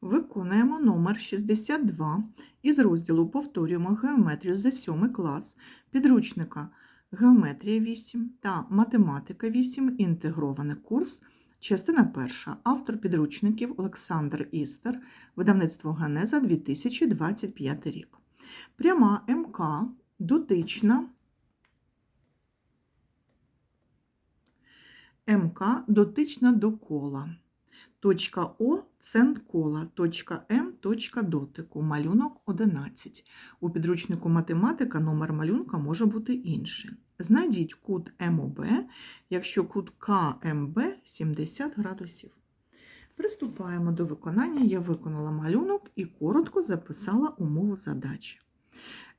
Виконуємо номер 62 із розділу Повторюємо геометрію за 7 клас підручника Геометрія 8 та Математика 8. Інтегрований курс. Частина перша. Автор підручників Олександр Істер. Видавництво Генеза 2025 рік. Пряма МК дотична. МК дотична до кола. Точка О центр кола, точка М точка дотику. Малюнок 11. У підручнику математика номер малюнка може бути інший. Знайдіть кут МОБ, якщо кут КМБ 70 градусів. Приступаємо до виконання. Я виконала малюнок і коротко записала умову задачі.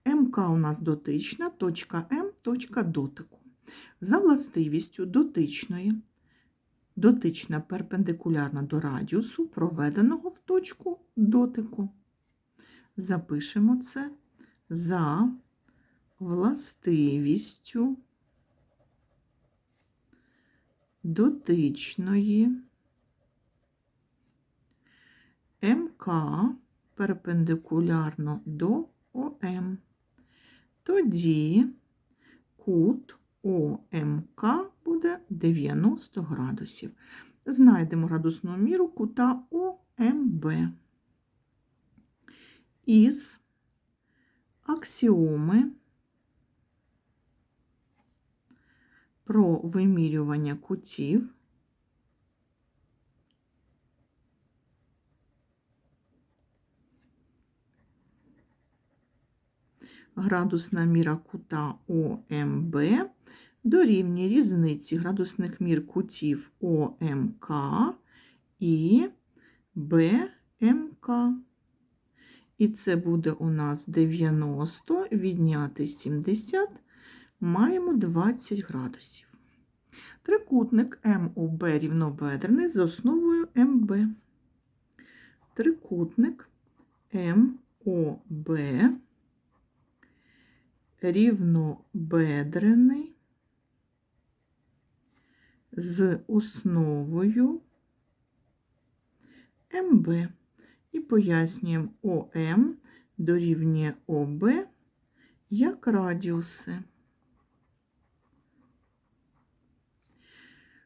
МК у нас дотична, точка М точка дотику. За властивістю дотичної дотична перпендикулярна до радіусу, проведеного в точку дотику. Запишемо це за властивістю дотичної МК перпендикулярно до ОМ. Тоді кут ОМК буде 90 градусів. Знайдемо градусну міру кута ОМБ. Із аксіоми про вимірювання кутів градусна міра кута ОМБ дорівнює різниці градусних мір кутів ОМК і БМК. І це буде у нас 90 відняти 70, маємо 20 градусів. Трикутник МОБ рівнобедрений з основою МБ. Трикутник МОБ рівнобедрений з основою МБ. І пояснюємо ОМ дорівнює ОБ як радіуси.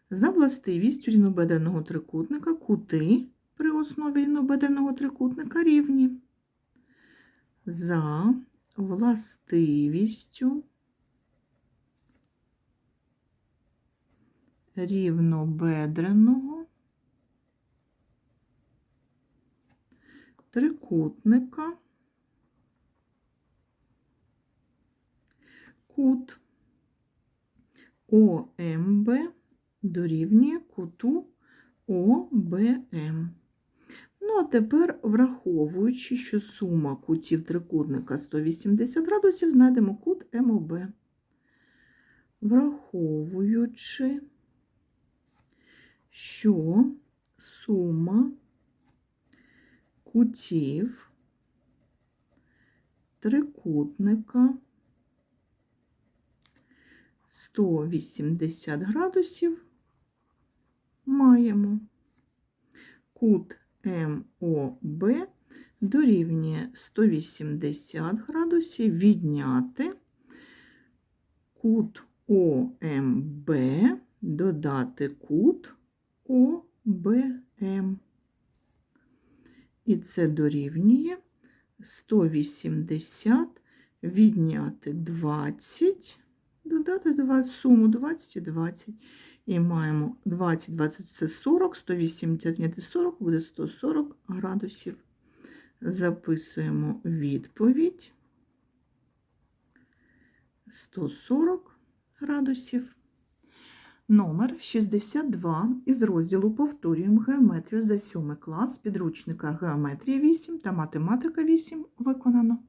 За властивістю рівнобедреного трикутника кути при основі рівнобедреного трикутника рівні. За властивістю рівнобедреного трикутника кут ОМБ дорівнює куту ОБМ. Ну, а тепер, враховуючи, що сума кутів трикутника 180 градусів, знайдемо кут МОБ. Враховуючи, що сума кутів трикутника 180 градусів маємо. Кут МОБ дорівнює 180 градусів. Відняти кут ОМБ, додати кут ОБМ. І це дорівнює 180 відняти 20, додати 20, суму 20 і 20. І маємо 20, 20 це 40, 180 відняти 40 буде 140 градусів. Записуємо відповідь 140 градусів. Номер 62 із розділу Повторюємо геометрію за 7 клас. Підручника Геометрія 8 та Математика 8 виконано.